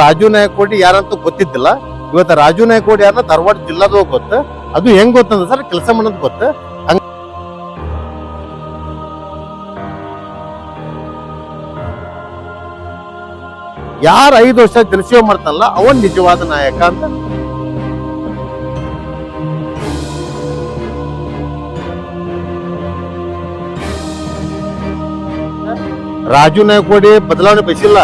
ರಾಜು ನಾಯಕೋಟಿ ಯಾರಂತ ಗೊತ್ತಿದ್ದಿಲ್ಲ. ಇವತ್ತ ರಾಜು ನಾಯಕೋಟಿ ಯಾರನ್ನ ಧಾರವಾಡ ಜಿಲ್ಲಾದ ಗೊತ್ತ. ಅದು ಹೆಂಗ್ ಗೊತ್ತಂದ್ರ ಸರ್ ಕೆಲಸ ಮಾಡೋದ್ ಗೊತ್ತ. ಯಾರ ಐದು ವರ್ಷ ಜನಸೇವೆ ಮಾಡ್ತಾನಲ್ಲ ಅವನ್ ನಿಜವಾದ ನಾಯಕ ಅಂತ. ರಾಜು ನಾಯಕೋಡಿ ಬದಲಾವಣೆ ಬಯಸಿಲ್ಲ.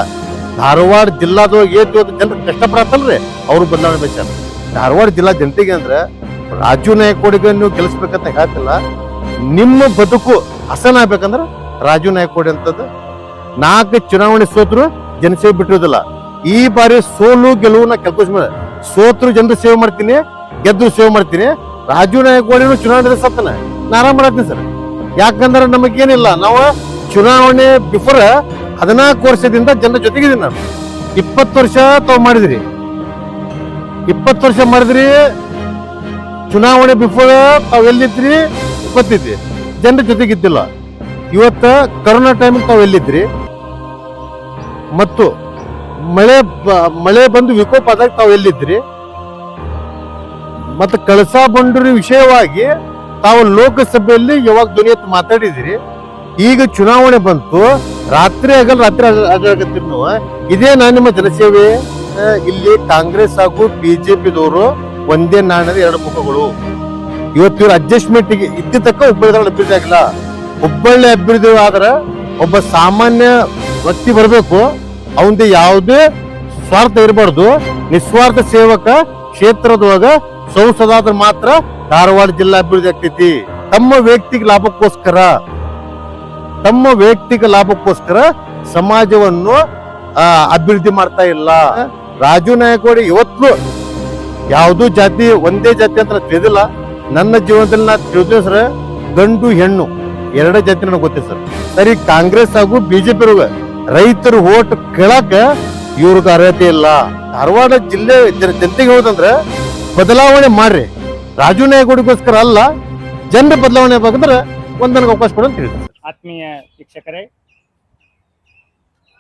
ಧಾರವಾಡ ಜಿಲ್ಲಾದೊಳಗೆ ಅಂತ ಜನರು ಕಷ್ಟಪಡತ್ತಲ್ರಿ? ಅವ್ರು ಬದಲಾವಣೆ ಬೇಕಾರೆ ಧಾರವಾಡ ಜಿಲ್ಲಾ ಜನತೆಗೆ ಅಂದ್ರೆ ರಾಜು ನಾಯಕೋಡಿಗೆ ನೀವು ಗೆಲ್ಲಿಸ್ಬೇಕಂತ ಹೇಳ್ತಿಲ್ಲ. ನಿಮ್ಮ ಬದುಕು ಹಸನ ಆಗ್ಬೇಕಂದ್ರ ರಾಜು ನಾಯಕೋಡಿ ಅಂತದ್ದು. ನಾಲ್ಕು ಚುನಾವಣೆ ಸೋತ್ರು ಜನಸೇವೆ ಬಿಟ್ಟಿರೋದಿಲ್ಲ. ಈ ಬಾರಿ ಸೋಲು ಗೆಲುವು ನಾ ಮೇಲೆ. ಸೋತ್ರು ಜನರು ಸೇವೆ ಮಾಡ್ತೀನಿ ಗೆದ್ದು ಸೇವೆ ಮಾಡ್ತೀನಿ. ರಾಜು ನಾಯಕೋಡಿನೂ ಚುನಾವಣೆ ಸತ್ತನ. ನಾ ಆರಾಮ್ ಮಾಡತ್ತೀನಿ ಸರ್. ಯಾಕಂದ್ರೆ ನಮಗೇನಿಲ್ಲ, ನಾವು ಚುನಾವಣೆ ಬಿಫೋರ್ ಹದಿನಾಲ್ಕು ವರ್ಷದಿಂದ ಜನರ ಜೊತೆಗಿದ್ದೀನಿ ನಾನು. ಇಪ್ಪತ್ತು ವರ್ಷ ತಾವು ಮಾಡಿದ್ರಿ. ಇಪ್ಪತ್ತು ವರ್ಷ ಮಾಡಿದ್ರಿ, ಚುನಾವಣೆ ಬಿಫೋರ್ ತಾವು ಎಲ್ಲಿದ್ರಿ ಗೊತ್ತಿದ್ರಿ ಜನರ ಜೊತೆಗಿದ್ದಿಲ್ಲ. ಇವತ್ತ ಕರೋನಾ ಟೈಮ್ ತಾವು ಎಲ್ಲಿದ್ರಿ? ಮತ್ತು ಮಳೆ ಮಳೆ ಬಂದು ವಿಕೋಪ ಆದಾಗ ತಾವು ಎಲ್ಲಿದ್ರಿ? ಮತ್ತು ಕಳಸಾ ಬಂಡೂರಿ ವಿಷಯವಾಗಿ ತಾವು ಲೋಕಸಭೆಯಲ್ಲಿ ಯಾವಾಗ ಎತ್ತಿ ಮಾತಾಡಿದಿರಿ? ಈಗ ಚುನಾವಣೆ ಬಂತು. ರಾತ್ರಿ ಆಗಲ್ಲ, ರಾತ್ರಿ ಆಗತ್ತೀರಿ ನೀವು. ಇದೇ ನಾನು ನಿಮ್ಮ ಜನಸೇವೆ? ಇಲ್ಲಿ ಕಾಂಗ್ರೆಸ್ ಹಾಗೂ ಬಿಜೆಪಿದವರು ಒಂದೇ ನಾಣ್ಯದ ಎರಡು ಮುಖಗಳು. ಇವತ್ತು ಇವ್ರ ಅಡ್ಜಸ್ಟ್ಮೆಂಟ್ ತಕ್ಕ ಹುಬ್ಬಳ್ಳಿ ಅಭಿವೃದ್ಧಿ ಆಗಿಲ್ಲ ಹುಬ್ಬಳ್ಳಿ ಅಭಿವೃದ್ಧಿ ಆದ್ರೆ ಒಬ್ಬ ಸಾಮಾನ್ಯ ವ್ಯಕ್ತಿ ಬರಬೇಕು. ಅವಂದು ಯಾವುದೇ ಸ್ವಾರ್ಥ ಇರಬಾರ್ದು. ನಿಸ್ವಾರ್ಥ ಸೇವಕ ಕ್ಷೇತ್ರದೊಳಗ ಸಂಸದಾದ್ರೆ ಮಾತ್ರ ಧಾರವಾಡ ಜಿಲ್ಲಾ ಅಭಿವೃದ್ಧಿ ಆಗ್ತೈತಿ. ತಮ್ಮ ವ್ಯಕ್ತಿಗೆ ಲಾಭಕ್ಕೋಸ್ಕರ. ತಮ್ಮ ವೈಯಕ್ತಿಕ ಲಾಭಕ್ಕೋಸ್ಕರ ಸಮಾಜವನ್ನು ಅಭಿವೃದ್ಧಿ ಮಾಡ್ತಾ ಇಲ್ಲ. ರಾಜು ನಾಯಕವಾಡಿ ಇವತ್ತು ಯಾವುದು ಜಾತಿ ಒಂದೇ ಜಾತಿ ಅಂತ ತಿಳಿದಿಲ್ಲ. ನನ್ನ ಜೀವನದಲ್ಲಿ ನಾ ತಿಳಿದ ಸರ್, ಗಂಡು ಹೆಣ್ಣು, ಎರಡ ಜಾತಿ ನನಗೆ ಗೊತ್ತಿದೆ ಸರ್. ಸರಿ, ಕಾಂಗ್ರೆಸ್ ಹಾಗೂ ಬಿಜೆಪಿ ರೈತರು ಓಟ್ ಕೇಳಕ ಇವ್ರಿಗೆ ಅರ್ಹತೆ ಇಲ್ಲ. ಧಾರವಾಡ ಜಿಲ್ಲೆ ಜನ- ಜನತೆಗೆ ಹೇಳೋದಂದ್ರೆ ಬದಲಾವಣೆ ಮಾಡ್ರಿ. ರಾಜು ನಾಯಕಗೋಸ್ಕರ ಅಲ್ಲ, ಜನರ ಬದಲಾವಣೆ ಆಗ್ಬೇಕಂದ್ರೆ ಒಂದ್ ನನಗೆ ಅವಕಾಶ ಕೊಡು ಅಂತ ಹೇಳಿದ್ರು ಆತ್ಮೀಯ ವೀಕ್ಷಕರೇ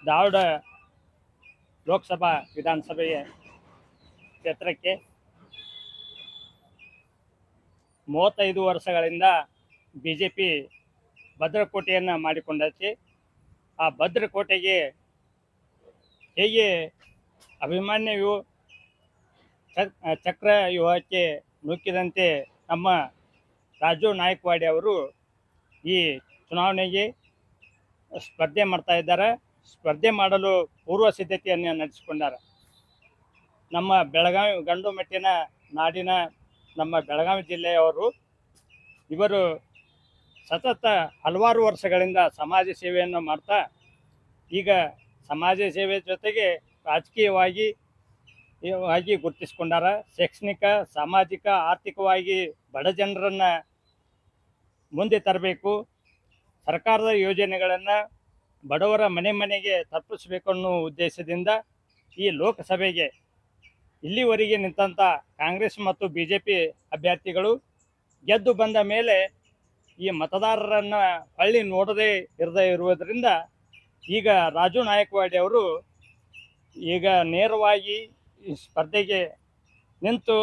ಧಾರವಾಡ ಲೋಕಸಭಾ ವಿಧಾನಸಭೆಯ ಕ್ಷೇತ್ರಕ್ಕೆ ಮೂವತ್ತೈದು ವರ್ಷಗಳಿಂದ ಬಿ ಜೆ ಪಿ ಭದ್ರಕೋಟೆಯನ್ನು ಮಾಡಿಕೊಂಡೈತಿ. ಆ ಭದ್ರಕೋಟೆಗೆ ಹೇಗೆ ಅಭಿಮಾನ್ಯವು ಚಕ್- ಚಕ್ರ ವ್ಯೂಹಕ್ಕೆ ನೂಕಿದಂತೆ ನಮ್ಮ ರಾಜು ನಾಯಕ್ವಾಡಿ ಅವರು ಈ ಚುನಾವಣೆಗೆ ಸ್ಪರ್ಧೆ ಮಾಡ್ತಾ ಇದ್ದಾರೆ. ಸ್ಪರ್ಧೆ ಮಾಡಲು ಪೂರ್ವ ಸಿದ್ಧತೆಯನ್ನು ನಡೆಸಿಕೊಂಡಾರೆ. ನಮ್ಮ ಬೆಳಗಾವಿ ಗಂಡು ಮೆಟ್ಟಿನ ನಾಡಿನ ನಮ್ಮ ಬೆಳಗಾವಿ ಜಿಲ್ಲೆಯವರು ಇವರು ಸತತ ಹಲವಾರು ವರ್ಷಗಳಿಂದ ಸಮಾಜ ಸೇವೆಯನ್ನು ಮಾಡ್ತಾ, ಈಗ ಸಮಾಜ ಸೇವೆ ಜೊತೆಗೆ ರಾಜಕೀಯವಾಗಿ ಆಗಿ ಗುರುತಿಸ್ಕೊಂಡಾರ. ಶೈಕ್ಷಣಿಕ, ಸಾಮಾಜಿಕ, ಆರ್ಥಿಕವಾಗಿ ಬಡ ಜನರನ್ನು ಮುಂದೆ ತರಬೇಕು. ಸರ್ಕಾರದ ಯೋಜನೆಗಳನ್ನು ಬಡವರ ಮನೆ ಮನೆಗೆ ತಲುಪಿಸಬೇಕು ಅನ್ನೋ ಉದ್ದೇಶದಿಂದ ಈ ಲೋಕಸಭೆಗೆ ಇಲ್ಲಿವರೆಗೆ ನಿಂತಂಥ ಕಾಂಗ್ರೆಸ್ ಮತ್ತು ಬಿ ಜೆ ಪಿ ಅಭ್ಯರ್ಥಿಗಳು ಗೆದ್ದು ಬಂದ ಮೇಲೆ ಈ ಮತದಾರರನ್ನು ಹಳ್ಳಿ ನೋಡದೇ ಇರದೇ ಇರುವುದರಿಂದ ಈಗ ರಾಜು ನಾಯಕವಾಡಿ ಅವರು ಈಗ ನೇರವಾಗಿ ಸ್ಪರ್ಧೆಗೆ ನಿಂತು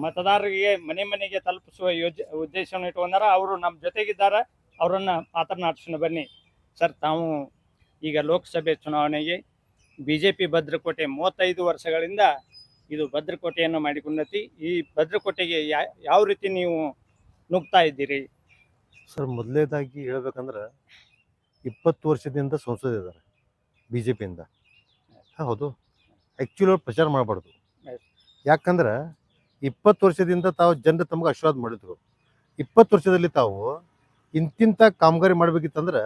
ಮತದಾರರಿಗೆ ಮನೆ ಮನೆಗೆ ತಲುಪಿಸುವ ಯೋಜ ಉದ್ದೇಶವನ್ನು ಇಟ್ಕೊಂಡಾರ ಅವರು ನಮ್ಮ ಜೊತೆಗಿದ್ದಾರೆ. ಅವರನ್ನು ಮಾತನಾಡಿಸೋಣ ಬನ್ನಿ. ಸರ್ ತಾವು ಈಗ ಲೋಕಸಭೆ ಚುನಾವಣೆಗೆ ಬಿ ಜೆ ಪಿ ಭದ್ರಕೋಟೆ ಮೂವತ್ತೈದು ವರ್ಷಗಳಿಂದ ಇದು ಭದ್ರಕೋಟೆಯನ್ನು ಮಾಡಿಕೊಂಡತಿ. ಈ ಭದ್ರಕೋಟೆಗೆ ಯಾವ ರೀತಿ ನೀವು ನುಗ್ತಾ ಇದ್ದೀರಿ? ಸರ್ ಮೊದಲನೇದಾಗಿ ಹೇಳ್ಬೇಕಂದ್ರೆ ಇಪ್ಪತ್ತು ವರ್ಷದಿಂದ ಸಂಸದಿದ್ದಾರೆ ಬಿ ಜೆ ಪಿಯಿಂದ ಹೌದು. ಆ್ಯಕ್ಚುಲಿ ಅವ್ರು ಪ್ರಚಾರ ಮಾಡಬಾರ್ದು. ಯಾಕಂದ್ರೆ ಇಪ್ಪತ್ತು ವರ್ಷದಿಂದ ತಾವು ಜನರು ತಮಗೆ ಆಶೀರ್ವಾದ ಮಾಡಿದ್ರು. ಇಪ್ಪತ್ತು ವರ್ಷದಲ್ಲಿ ತಾವು ಇಂತಿಂಥ ಕಾಮಗಾರಿ ಮಾಡ್ಬೇಕಿತ್ತಂದ್ರೆ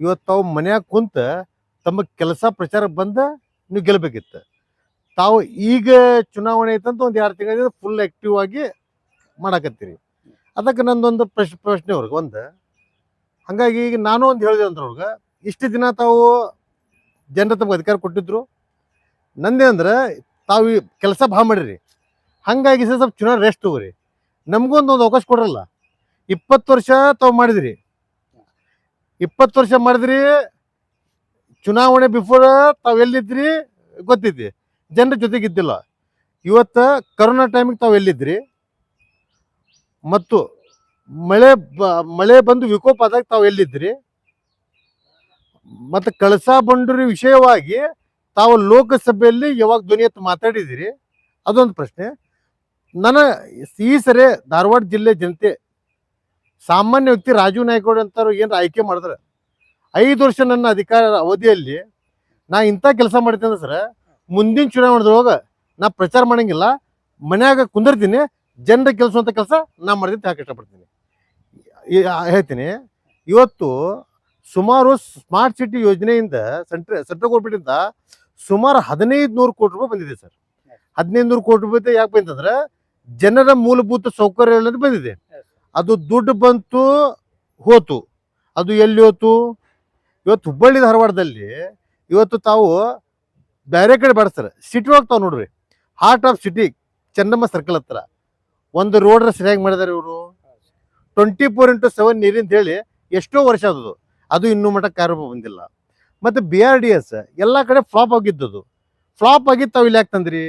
ಇವತ್ತು ತಾವು ಮನ್ಯಾಗ ಕುಂತ ತಮ್ಮ ಕೆಲಸ ಪ್ರಚಾರ ಬಂದ ನೀವು ಗೆಲ್ಲಬೇಕಿತ್ತು ತಾವು ಈಗ ಚುನಾವಣೆ ಐತಂತ ಒಂದು ಎರಡು ತಿಂಗಳಿಂದ ಫುಲ್ ಆಕ್ಟಿವ್ ಆಗಿ ಮಾಡಾಕತ್ತೀರಿ. ಅದಕ್ಕೆ ನಂದೊಂದು ಪ್ರಶ್, ಪ್ರಶ್ನೆ ಅವ್ರಿಗೆ ಒಂದು. ಹಾಗಾಗಿ ಈಗ ನಾನು ಒಂದು ಹೇಳಿದೆ ಅಂದ್ರೆ ಅವ್ರಿಗೆ, ಇಷ್ಟು ದಿನ ತಾವು ಜನರ ತಮ್ಗೆ ಅಧಿಕಾರ ಕೊಟ್ಟಿದ್ರು. ನಂದೇ ಅಂದ್ರೆ ತಾವು ಕೆಲಸ ಭಾಳ ಮಾಡಿರಿ. ಹಾಗಾಗಿ ಸರ್ ಸ್ವಲ್ಪ ಚುನಾವಣೆ ರೆಸ್ಟ್ ತಗೋರಿ. ನಮಗೊಂದು ಒಂದು ಅವಕಾಶ ಕೊಡ್ರಲ್ಲ. ಇಪ್ಪತ್ತು ವರ್ಷ ತಾವು ಮಾಡಿದ್ರಿ. ಇಪ್ಪತ್ತು ವರ್ಷ ಮಾಡಿದ್ರಿ, ಚುನಾವಣೆ ಬಿಫೋರ್ ತಾವು ಎಲ್ಲಿದ್ರಿ ಗೊತ್ತೈತಿ ಜನರ ಜೊತೆಗಿದ್ದಿಲ್ಲ. ಇವತ್ತು ಕರೋನಾ ಟೈಮಿಗೆ ತಾವು ಎಲ್ಲಿದ್ರಿ? ಮತ್ತು ಮಳೆ ಮಳೆ ಬಂದು ವಿಕೋಪ ಆದಾಗ ತಾವು ಎಲ್ಲಿದ್ರಿ? ಮತ್ತು ಕಳಸಾ ಬಂಡೂರಿ ವಿಷಯವಾಗಿ ತಾವು ಲೋಕಸಭೆಯಲ್ಲಿ ಯಾವಾಗ ಧ್ವನಿ ಮಾತಾಡಿದಿರಿ? ಅದೊಂದು ಪ್ರಶ್ನೆ. ನನ್ನ ಈ ಸರಿ ಧಾರವಾಡ ಜಿಲ್ಲೆ ಜನತೆ ಸಾಮಾನ್ಯ ವ್ಯಕ್ತಿ ರಾಜೀವ್ ನಾಯ್ಕೋಡ್ ಅಂತಾರು ಏನಾರ ಆಯ್ಕೆ ಮಾಡಿದ್ರೆ, ಐದು ವರ್ಷ ನನ್ನ ಅಧಿಕಾರ ಅವಧಿಯಲ್ಲಿ ನಾ ಇಂಥ ಕೆಲಸ ಮಾಡ್ತೀನಿ ಸರ್, ಮುಂದಿನ ಚುನಾವಣೆದೊಳಗ ನಾ ಪ್ರಚಾರ ಮಾಡಂಗಿಲ್ಲ, ಮನ್ಯಾಗ ಕುಂದಿರ್ತೀನಿ, ಜನರ ಕೆಲಸ ಕೆಲಸ ನಾ ಮಾಡಿದ್ರೆ ಯಾಕೆ ಇಷ್ಟಪಡ್ತೀನಿ. ಹೇಳ್ತೀನಿ, ಇವತ್ತು ಸುಮಾರು ಸ್ಮಾರ್ಟ್ ಸಿಟಿ ಯೋಜನೆಯಿಂದ ಸೆಂಟ್ರ ಸೆಂಟ್ರಲ್ ಗೌರ್ಮೆಂಟಿಂದ ಸುಮಾರು ಹದಿನೈದು ನೂರು ಕೋಟಿ ರೂಪಾಯಿ ಬಂದಿದೆ ಸರ್. ಹದಿನೈದು ನೂರು ಕೋಟಿ ರೂಪಾಯಿ ಯಾಕೆ ಬಂತಂದ್ರೆ, ಜನರ ಮೂಲಭೂತ ಸೌಕರ್ಯಗಳಲ್ಲಿ ಬಂದಿದೆ. ಅದು ದುಡ್ಡು ಬಂತು ಹೋತು. ಅದು ಎಲ್ಲಿ ಹೋತು? ಇವತ್ತು ಹುಬ್ಬಳ್ಳಿ ಧಾರವಾಡದಲ್ಲಿ ಇವತ್ತು ತಾವು ಬೇರೆ ಕಡೆ ಬಡಿಸ್ತಾರೆ. ಸಿಟಿ ಹೋಗ್ತಾವೆ ತಾವು ನೋಡ್ರಿ. Heart of city Chennamma circle ಹತ್ರ. ಒಂದು ರೋಡ್ ಸರಿಯಾಗಿ ಮಾಡಿದಾರೆ ಇವರು. ಟ್ವೆಂಟಿ ಫೋರ್ ಇಂಟು ಸೆವೆನ್ ನೀರಿಂತ ಹೇಳಿ ಎಷ್ಟೋ ವರ್ಷ ಆದದು ಅದು ಇನ್ನೂ ಮಟ್ಟ ಕಾರ್ಯ ಬಂದಿಲ್ಲ. ಮತ್ತು ಬಿ ಆರ್ ಡಿ ಎಸ್ ಎಲ್ಲ ಕಡೆ ಫ್ಲಾಪ್ ಆಗಿದ್ದದು ಫ್ಲಾಪ್ ಆಗಿತ್ತು ತಾವು ಇಲ್ಲಿ ಯಾಕೆ ತಂದ್ರಿ?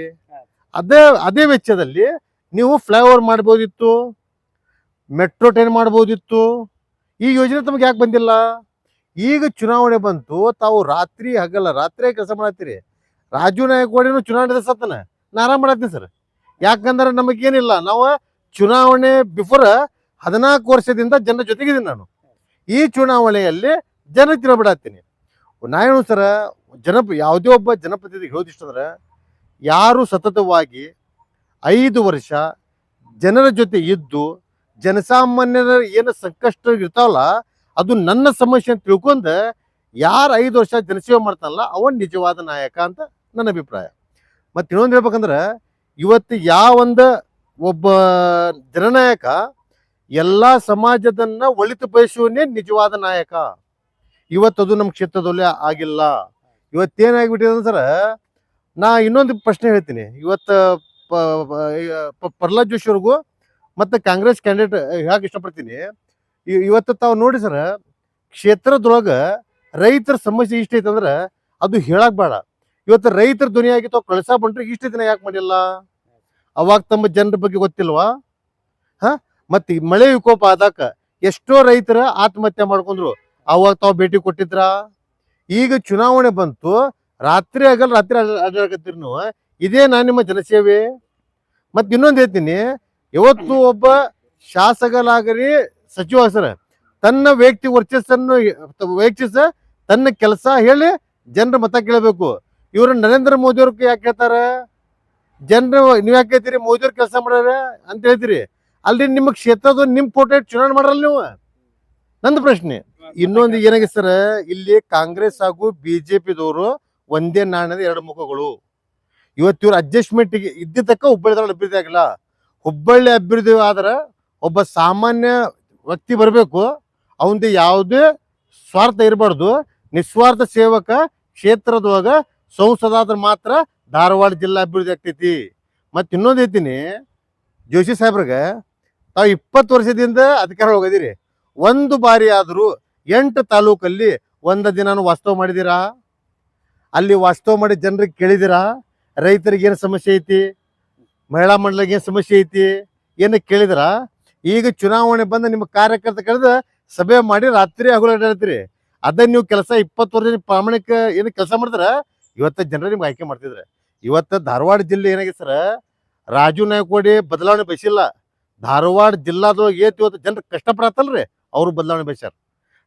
ಅದೇ ಅದೇ ವೆಚ್ಚದಲ್ಲಿ ನೀವು ಫ್ಲೈಓವರ್ ಮಾಡ್ಬೋದಿತ್ತು. ಮೆಟ್ರೋ ಟ್ರೈನ್ ಮಾಡ್ಬೋದಿತ್ತು? ಈ ಯೋಜನೆ ತಮಗೆ ಯಾಕೆ ಬಂದಿಲ್ಲ? ಈಗ ಚುನಾವಣೆ ಬಂತು, ತಾವು ರಾತ್ರಿ ಹಗಲ್ಲ ರಾತ್ರಿ ಕೆಲಸ ಮಾಡತ್ತೀರಿ. ರಾಜು ನಾಯಕವಾಡಿನೂ ಚುನಾವಣೆ ಸತ್ತನ ನಾ ಆರಾಮ್ ಮಾಡತ್ತೀನಿ ಸರ್. ಯಾಕಂದ್ರೆ ನಮಗೇನಿಲ್ಲ, ನಾವು ಚುನಾವಣೆ ಬಿಫೋರ್ ಹದಿನಾಲ್ಕು ವರ್ಷದಿಂದ ಜನರ ಜೊತೆಗಿದ್ದೀನಿ ನಾನು. ಈ ಚುನಾವಣೆಯಲ್ಲಿ ಜನ ತಿಳಬಿಡತ್ತೀನಿ ನಾ ಸರ, ಜನಪ, ಯಾವುದೇ ಒಬ್ಬ ಜನಪ್ರತಿನಿಧಿಗೆ ಹೇಳೋದಿಷ್ಟಂದ್ರೆ, ಯಾರು ಸತತವಾಗಿ ಐದು ವರ್ಷ ಜನರ ಜೊತೆ ಇದ್ದು ಜನಸಾಮಾನ್ಯರ ಏನು ಸಂಕಷ್ಟ ಇರ್ತಾವಲ್ಲ ಅದು ನನ್ನ ಸಮಸ್ಯೆ ಅಂತ ತಿಳ್ಕೊಂಡು ಯಾರು ಐದು ವರ್ಷ ಜನಸೇವೆ ಮಾಡ್ತಾನಲ್ಲ, ಅವನ್ ನಿಜವಾದ ನಾಯಕ ಅಂತ ನನ್ನ ಅಭಿಪ್ರಾಯ. ಮತ್ತೆ ಇನ್ನೊಂದು ಹೇಳ್ಬೇಕಂದ್ರೆ, ಇವತ್ತು ಯಾವೊಂದು ಒಬ್ಬ ಜನನಾಯಕ ಎಲ್ಲ ಸಮಾಜದನ್ನ ಒಳಿತು ಬಯಸುವನೇ ನಿಜವಾದ ನಾಯಕ. ಇವತ್ತದು ನಮ್ಮ ಕ್ಷೇತ್ರದಲ್ಲಿ ಆಗಿಲ್ಲ. ಇವತ್ತೇನಾಗ್ಬಿಟ್ಟಿದೆ ಅಂದ್ರೆ, ನಾ ಇನ್ನೊಂದು ಪ್ರಶ್ನೆ ಹೇಳ್ತೀನಿ. ಇವತ್ತು ಪ್ರಹ್ಲಾದ್ ಜೋಶಿ ಅವ್ರಿಗೂ ಮತ್ತೆ ಕಾಂಗ್ರೆಸ್ ಕ್ಯಾಂಡಿಡೇಟ್ ಹೇಳಕ್ಕೆ ಇಷ್ಟಪಡ್ತೀನಿ. ಇವತ್ತು ತಾವು ನೋಡಿ ಸರ್ ಕ್ಷೇತ್ರದೊಳಗ ರೈತರ ಸಮಸ್ಯೆ ಇಷ್ಟ ಐತೆ ಅಂದ್ರೆ ಅದು ಹೇಳಕ್ ಬೇಡ. ಇವತ್ತು ರೈತರ ಧ್ವನಿಯಾಗಿ ತಾವು ಕಳಸಾ ಬಂಟ್ರೆ ಇಷ್ಟ ದಿನ ಯಾಕೆ ಮಾಡಿಲ್ಲ? ಅವಾಗ ತಮ್ಮ ಜನರ ಬಗ್ಗೆ ಗೊತ್ತಿಲ್ವಾ? ಹ? ಮತ್ತೆ ಮಳೆ ವಿಕೋಪ ಆದಾಗ ಎಷ್ಟೋ ರೈತರ ಆತ್ಮಹತ್ಯೆ ಮಾಡ್ಕೊಂಡ್ರು. ಅವಾಗ ತಾವು ಭೇಟಿ ಕೊಟ್ಟಿದ್ರ? ಈಗ ಚುನಾವಣೆ ಬಂತು, ರಾತ್ರಿ ಆಗಲ್ಲ, ರಾತ್ರಿ ಅಡ್ಡಾಡಕತ್ತೀರಿ ನೀವು. ಇದೇ ನಾನು ನಿಮ್ಮ ಜನಸೇವೆ. ಮತ್ತೆ ಇನ್ನೊಂದು ಹೇಳ್ತೀನಿ ಇವತ್ತು ಒಬ್ಬ ಶಾಸಕನಾಗಲಿ ಸಚಿವ ಸರ, ತನ್ನ ವ್ಯಕ್ತಿ ವರ್ಚಸ್ಸನ್ನು ವೀಕ್ಷಿಸ ತನ್ನ ಕೆಲಸ ಹೇಳಿ ಜನರ ಮತ ಕೇಳಬೇಕು. ಇವರು ನರೇಂದ್ರ ಮೋದಿ ಅವ್ರಿಗೆ ಯಾಕೆ ಹೇಳ್ತಾರ? ಜನರು ನೀವ್ ಯಾಕೆ ಹೇಳ್ತೀರಿ? ಮೋದಿ ಅವ್ರ ಕೆಲಸ ಮಾಡ್ಯಾರ ಅಂತ ಹೇಳ್ತೀರಿ. ಅಲ್ಲಿ ನಿಮ್ಮ ಕ್ಷೇತ್ರದ ನಿಮ್ ಫೋಟೋ ಚುನಾವಣೆ ಮಾಡಲ್ಲ ನೀವು? ನಂದು ಪ್ರಶ್ನೆ. ಇನ್ನೊಂದು ಏನಾಗಿದೆ ಸರ್, ಇಲ್ಲಿ ಕಾಂಗ್ರೆಸ್ ಹಾಗೂ ಬಿಜೆಪಿದವರು ಒಂದೇ ನಾಣ್ಯದ ಎರಡು ಮುಖಗಳು. ಇವತ್ತು ಇವ್ರ ಅಡ್ಜಸ್ಟ್ಮೆಂಟ್ ಇದ್ದಿದ್ದಕ್ಕ ಹುಬ್ಬಳ್ಳಿ ಅಭಿವೃದ್ಧಿ ಆಗಿಲ್ಲ. ಹುಬ್ಬಳ್ಳಿ ಅಭಿವೃದ್ಧಿ ಆದ್ರೆ ಒಬ್ಬ ಸಾಮಾನ್ಯ ವ್ಯಕ್ತಿ ಬರಬೇಕು, ಅವಂದು ಯಾವುದೇ ಸ್ವಾರ್ಥ ಇರಬಾರ್ದು, ನಿಸ್ವಾರ್ಥ ಸೇವಕ ಕ್ಷೇತ್ರದೊಳಗ ಸಂಸದಾದ್ರೆ ಮಾತ್ರ ಧಾರವಾಡ ಜಿಲ್ಲಾ ಅಭಿವೃದ್ಧಿ ಆಗ್ತೈತಿ. ಮತ್ತೆ ಇನ್ನೊಂದು ಐತಿನಿ ಜೋಶಿ ಸಾಹೇಬ್ರಿಗೆ, ತಾವು ಇಪ್ಪತ್ತು ವರ್ಷದಿಂದ ಅಧಿಕಾರ ಹೋಗಿದ್ದೀರಿ ಒಂದು ಬಾರಿ ಆದರೂ ಎಂಟು ತಾಲೂಕಲ್ಲಿ ಒಂದು ದಿನಾನು ವಾಸ್ತವ ಮಾಡಿದ್ದೀರಾ ಅಲ್ಲಿ ವಾಸ್ತವ ಮಾಡಿ ಜನರಿಗೆ ಕೇಳಿದಿರಾ? ರೈತರಿಗೆ ಏನು ಸಮಸ್ಯೆ ಐತಿ? ಮಹಿಳಾ ಮಂಡಳಿಗೆ ಏನು ಸಮಸ್ಯೆ ಐತಿ? ಏನು ಕೇಳಿದ್ರ? ಈಗ ಚುನಾವಣೆ ಬಂದ ನಿಮ್ಮ ಕಾರ್ಯಕರ್ತ ಕಳೆದ ಸಭೆ ಮಾಡಿ ರಾತ್ರಿ ಹಗಲು ಅಡ್ಡಾಡ್ತೀರಿ. ಅದನ್ನ ನೀವು ಕೆಲಸ ಇಪ್ಪತ್ತು ವರ್ಷ ಪ್ರಾಮಾಣಿಕ ಏನು ಕೆಲಸ ಮಾಡಿದ್ರ ಇವತ್ತ ಜನರು ನಿಮ್ಗೆ ಆಯ್ಕೆ ಮಾಡ್ತಿದ್ರೆ ಇವತ್ತ ಧಾರವಾಡ ಜಿಲ್ಲೆ ಏನಾಗಿದೆ ಸರ್? ರಾಜು ನಾಯಕೋಡಿ ಬದಲಾವಣೆ ಬಯಸಿಲ್ಲ. ಧಾರವಾಡ ಜಿಲ್ಲಾದೊಳಗೆ ಏತ್ ಇವತ್ತು ಜನರು ಕಷ್ಟಪಡತ್ತಲ್ರಿ ಅವರು ಬದಲಾವಣೆ ಬಯಸ್ಯಾರ.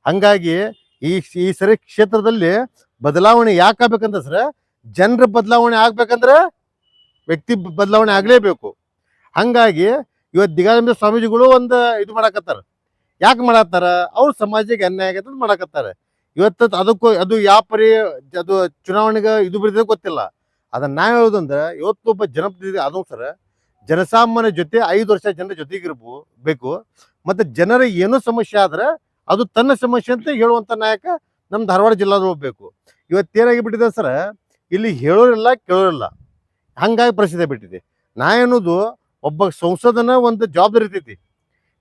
ಹಂಗಾಗಿ ಈ ಈ ಸರಿ ಕ್ಷೇತ್ರದಲ್ಲಿ ಬದಲಾವಣೆ ಯಾಕೆ ಸರ ಸರ್? ಜನರ ಬದಲಾವಣೆ ಆಗ್ಬೇಕಂದ್ರೆ ವ್ಯಕ್ತಿ ಬದಲಾವಣೆ ಆಗಲೇಬೇಕು. ಹಂಗಾಗಿ ಇವತ್ತು ದಿಗಾನಂದ ಸ್ವಾಮೀಜಿಗಳು ಒಂದು ಇದು ಮಾಡಾಕತ್ತಾರ. ಯಾಕೆ ಮಾಡತ್ತಾರ? ಅವ್ರ ಸಮಾಜಕ್ಕೆ ಅನ್ಯಾಯ ಆಗತ್ತೆ ಮಾಡಕತ್ತಾರ. ಇವತ್ತು ಅದಕ್ಕೂ ಅದು ಯಾವ ಪರಿ ಅದು ಚುನಾವಣೆಗೆ ಇದು ಬಿಡಿದ್ರೆ ಗೊತ್ತಿಲ್ಲ. ಅದನ್ನ ನಾ ಹೇಳೋದಂದ್ರೆ ಇವತ್ತೊಬ್ಬ ಜನಪ್ರತಿನಿಧಿ ಆದವು ಸರ್ ಜನಸಾಮಾನ್ಯ ಜೊತೆ ಐದು ವರ್ಷ ಜನರ ಜೊತೆಗಿರ್ಬೋ ಬೇಕು ಮತ್ತೆ ಜನರ ಏನೋ ಸಮಸ್ಯೆ ಆದ್ರೆ ಅದು ತನ್ನ ಸಮಸ್ಯೆ ಅಂತ ಹೇಳುವಂತ ನಾಯಕ ನಮ್ಮ ಧಾರವಾಡ ಜಿಲ್ಲಾದ ಬೇಕು ಇವತ್ತೇನಾಗಿ ಬಿಟ್ಟಿದೆ ಸರ್? ಇಲ್ಲಿ ಹೇಳೋರಿಲ್ಲ, ಕೇಳೋರಿಲ್ಲ. ಹಂಗಾಗಿ ಪರಿಸ್ಥಿತಿ ಬಿಟ್ಟಿದೆ. ನಾ ಅನ್ನೋದು ಒಬ್ಬ ಸಂಸದನ ಒಂದು ಜವಾಬ್ದಾರಿ ಇರ್ತೈತಿ.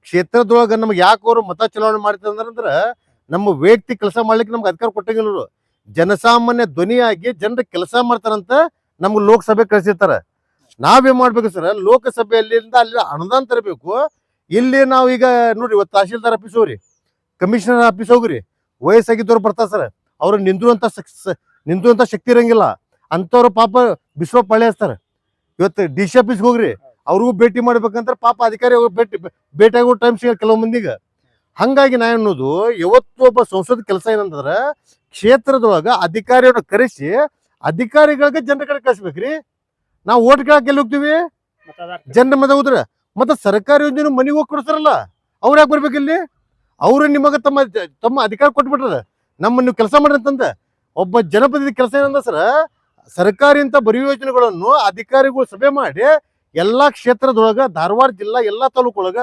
ಕ್ಷೇತ್ರದೊಳಗೆ ನಮ್ಗೆ ಯಾಕೆ ಅವರು ಮತ ಚಲಾವಣೆ ಮಾಡ್ತಾರೆ ಅಂದ್ರೆ ನಮ್ಮ ವ್ಯಕ್ತಿ ಕೆಲಸ ಮಾಡ್ಲಿಕ್ಕೆ ನಮ್ಗೆ ಅಧಿಕಾರ ಕೊಟ್ಟಂಗಿಲ್ಲ ಜನಸಾಮಾನ್ಯ ಧ್ವನಿಯಾಗಿ ಜನರ ಕೆಲಸ ಮಾಡ್ತಾರಂತ ನಮ್ಗೆ ಲೋಕಸಭೆ ಕಳಿಸಿರ್ತಾರೆ. ನಾವೇನ್ ಮಾಡ್ಬೇಕು ಸರ್? ಲೋಕಸಭೆಯಲ್ಲಿಂದ ಅಲ್ಲಿ ಅನುದಾನ ತರಬೇಕು. ಇಲ್ಲಿ ನಾವು ಈಗ ನೋಡ್ರಿ ಇವತ್ತು ತಹಶೀಲ್ದಾರ್ ಆಫೀಸ್ ಹೋಗ್ರಿ, ಕಮಿಷನರ್ ಆಫೀಸ್ ಹೋಗ್ರಿ, ವಯಸ್ಸಾಗಿದ್ದವ್ರು ಬರ್ತಾರೆ ಸರ್. ಅವ್ರು ನಿಂದುವಂತ ನಿಂದುವಂತ ಶಕ್ತಿ ಇರಂಗಿಲ್ಲ. ಅಂತವ್ರು ಪಾಪ ಬಿಸ್ವ ಪಳ್ಳೆಸ್ತಾರ ಇವತ್ತು ಡಿ ಸಿ ಆಫೀಸ್ಗೆ ಹೋಗ್ರಿ, ಅವ್ರಿಗೂ ಭೇಟಿ ಮಾಡ್ಬೇಕಂದ್ರೆ ಪಾಪ ಅಧಿಕಾರಿ ಭೇಟಿ ಭೇಟಿ ಆಗೋ ಟೈಮ್ ಸಿಗ ಕೆಲವು ಮಂದಿಗೆ. ಹಂಗಾಗಿ ನಾ ಅನ್ನೋದು ಯಾವತ್ತು ಒಬ್ಬ ಸಂಸದ ಕೆಲಸ ಏನಂತಂದ್ರ, ಕ್ಷೇತ್ರದೊಳಗ ಅಧಿಕಾರಿಯವ್ರನ್ನ ಕರೆಸಿ, ಅಧಿಕಾರಿಗಳಿಗೆ ಜನರ ಕಡೆ ಕಳಿಸ್ಬೇಕ್ರಿ. ನಾವು ಓಟ್ ಕೇಳಕ್ ಎಲ್ಲಿ ಹೋಗ್ತೀವಿ? ಜನರ ಮದ ಹೋದ್ರ. ಮತ್ತೆ ಸರ್ಕಾರಿ ಯೋಜನೆ ಮನೆಗೆ ಹೋಗಿ ಕೊಡ್ತಾರಲ್ಲ ಅವ್ರು ಯಾಕೆ ಬರ್ಬೇಕು ಇಲ್ಲಿ? ಅವರು ನಿಮಗೆ ತಮ್ಮ ತಮ್ಮ ಅಧಿಕಾರ ಕೊಟ್ಬಿಟ್ರ ನಮ್ಮ ನೀವು ಕೆಲಸ ಮಾಡ್ರಿ ಅಂತಂದ. ಒಬ್ಬ ಜನಪದ ಕೆಲಸ ಏನಂದ ಸರ್ ಸರ್ಕಾರಿ ಇಂಥ ಬರೀ ಯೋಜನೆಗಳನ್ನು ಅಧಿಕಾರಿಗಳು ಸಭೆ ಮಾಡಿ ಎಲ್ಲಾ ಕ್ಷೇತ್ರದೊಳಗ ಧಾರವಾಡ ಜಿಲ್ಲಾ ಎಲ್ಲಾ ತಾಲೂಕೊಳಗ